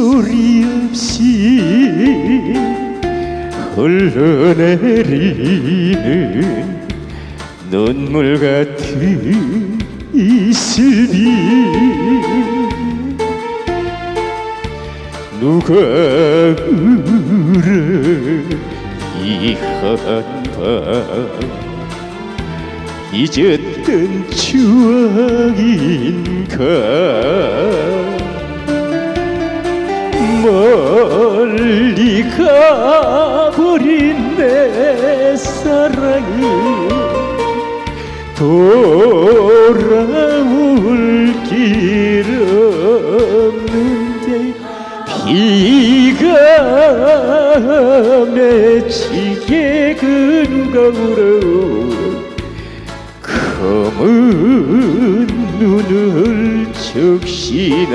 소리 없이 흘러내리는 눈물 같은 이슬비 누가 울어 이 한밤 잊었던 추억인가 버린 내 사랑이 돌아올 길 없는데 비가 맺히게 그 누가 울어 검은 눈을 적시나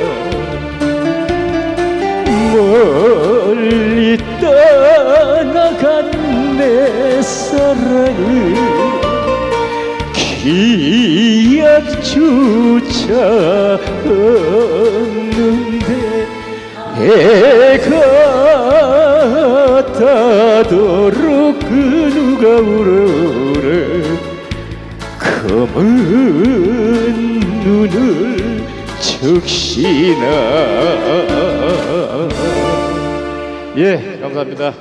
기약조차 없는데 해가 타도록 그 누가 울어래 검은 눈을 적시나 예, 감사합니다.